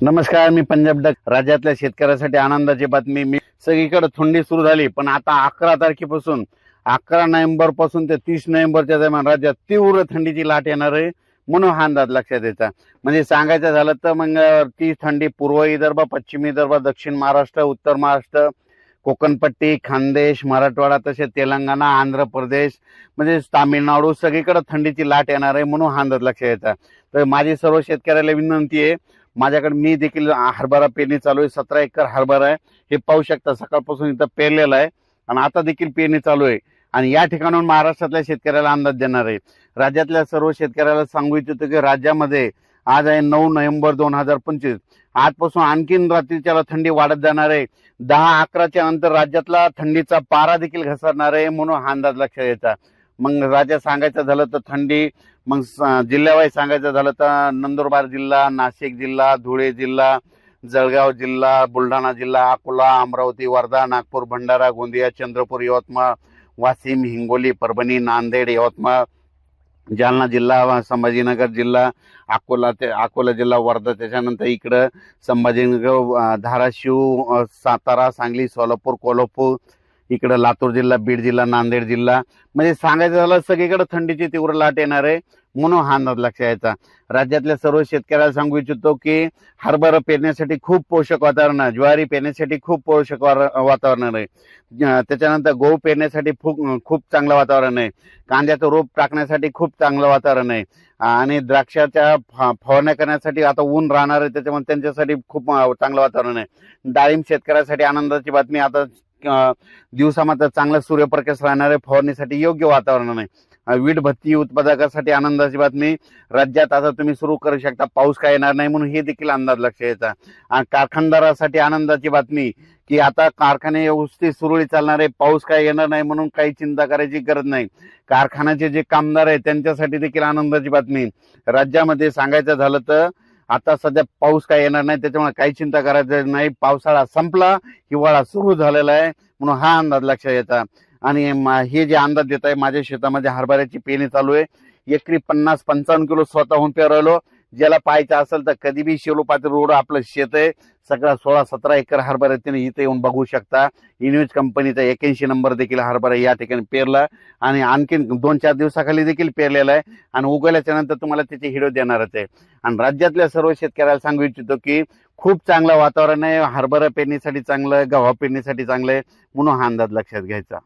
नमस्कार मी पंजाब डक. राज्यातल्या शेतकऱ्यासाठी आनंदाची बातमी. मी सगळीकडे थंडी सुरू झाली पण आता अकरा तारखेपासून अकरा नोव्हेंबरपासून ते तीस नोव्हेंबरच्या दरम्यान राज्यात तीव्र थंडीची लाट येणार आहे म्हणून हा अंदाज लक्षात यायचा म्हणजे सांगायचं झालं तर मग ती थंडी पूर्व विदर्भ पश्चिम विदर्भ दक्षिण महाराष्ट्र उत्तर महाराष्ट्र कोकणपट्टी खानदेश मराठवाडा तसेच तेलंगणा आंध्र प्रदेश म्हणजे तामिळनाडू सगळीकडे थंडीची लाट येणार आहे म्हणून हा अंदाज लक्षात यायचा तर माझी सर्व शेतकऱ्याला विनंती आहे माझ्याकडे मी देखील हरभरा पेरणी चालू आहे सतरा एकर हरभरा आहे. हे पाहू शकता सकाळपासून इथं पेरलेलं आहे आणि आता देखील पेरणी चालू आहे. आणि या ठिकाणाहून महाराष्ट्रातल्या शेतकऱ्याला अंदाज देणार आहे. राज्यातल्या सर्व शेतकऱ्याला सांगू इच्छितो की राज्यामध्ये आज आहे नऊ नोव्हेंबर दोन हजार पंचवीस. आजपासून आणखीन रात्रीच्याला थंडी वाढत जाणार आहे. दहा अकराच्या अंतर राज्यातला थंडीचा पारा देखील घसरणार आहे म्हणून हा अंदाज लक्षात यायचा मग राज्यात सांगायचं झालं तर थंडी मग स- जिल्ह्यावाईज सांगायचं झालं तर नंदुरबार जिल्हा नाशिक जिल्हा धुळे जिल्हा जळगाव जिल्हा बुलढाणा जिल्हा अकोला अमरावती वर्धा नागपूर भंडारा गोंदिया चंद्रपूर यवतमाळ वाशिम हिंगोली परभणी नांदेड यवतमाळ जालना जिल्हा संभाजीनगर जिल्हा अकोला ते अकोला जिल्हा वर्धा त्याच्यानंतर इकडं संभाजीनगर धाराशिव सातारा सांगली सोलापूर कोल्हापूर इकडं लातूर जिल्हा बीड जिल्हा नांदेड जिल्हा. म्हणजे सांगायचं झालं सगळीकडे थंडीची तीव्र लाट येणार आहे म्हणून हा अंदाज लक्षात यायचा राज्यातल्या सर्व शेतकऱ्याला सांगू इच्छितो की हरभरा पेरण्यासाठी खूप पोषक वातावरण आहे. ज्वारी पेरण्यासाठी खूप पोषक वातावरण आहे. त्याच्यानंतर गहू पेरण्यासाठी खूप खूप चांगलं वातावरण आहे. कांद्याचं रोप टाकण्यासाठी खूप चांगलं वातावरण आहे. आणि द्राक्षाच्या फवारण्या करण्यासाठी आता ऊन राहणार आहे त्याच्यामुळे त्यांच्यासाठी खूप चांगलं वातावरण आहे. डाळिंब शेतकऱ्यासाठी आनंदाची बातमी आता दिवसामात्र चांगला सूर्यप्रकाश राहणार आहे फवारणीसाठी योग्य वातावरण आहे. वीट भत्ती उत्पादकासाठी आनंदाची बातमी. राज्यात आता तुम्ही सुरू करू शकता. पाऊस काय येणार नाही म्हणून हे देखील अंदाज लक्ष यायचा. कारखानदारासाठी आनंदाची बातमी की आता कारखाने व्यवस्थित सुरळीत चालणार आहे पाऊस काय येणार नाही म्हणून काही चिंता करायची गरज नाही. कारखान्याचे जे कामगार आहेत त्यांच्यासाठी देखील आनंदाची बातमी. राज्यामध्ये सांगायचं झालं तर आता सध्या पाऊस काय येणार नाही त्याच्यामुळे काही चिंता करायचं नाही. पावसाळा संपला हिवाळा सुरू झालेला आहे म्हणून हा अंदाज लक्षात येतात आणि हे जे अंदाज देत आहे माझ्या शेतामध्ये हरभऱ्याची पेरणी चालू आहे. एकरी पन्नास पंचावन्न किलो स्वतःहून पेरवलो ज्याला पाहायचं असेल तर कधी बी शेलो रोड आपलं शेत आहे. सगळा सोळा सतरा एकर हरभरा त्याने इथे येऊन बघू शकता. इन्व्हेज कंपनीचा एक्याऐंशी नंबर देखील हरभरा या ठिकाणी पेरला आणि आणखीन दोन चार दिवसाखाली देखील पेरलेला आहे. आणि उगवल्याच्या नंतर तुम्हाला त्याचे हिडो देणारच आहे. आणि राज्यातल्या सर्व शेतकऱ्याला सांगू इच्छितो की खूप चांगलं वातावरण आहे. हरभरा पेरणीसाठी चांगलं आहे गव्हा पेरणीसाठी चांगलं आहे. म्हणून हा अंदाज लक्षात घ्यायचा.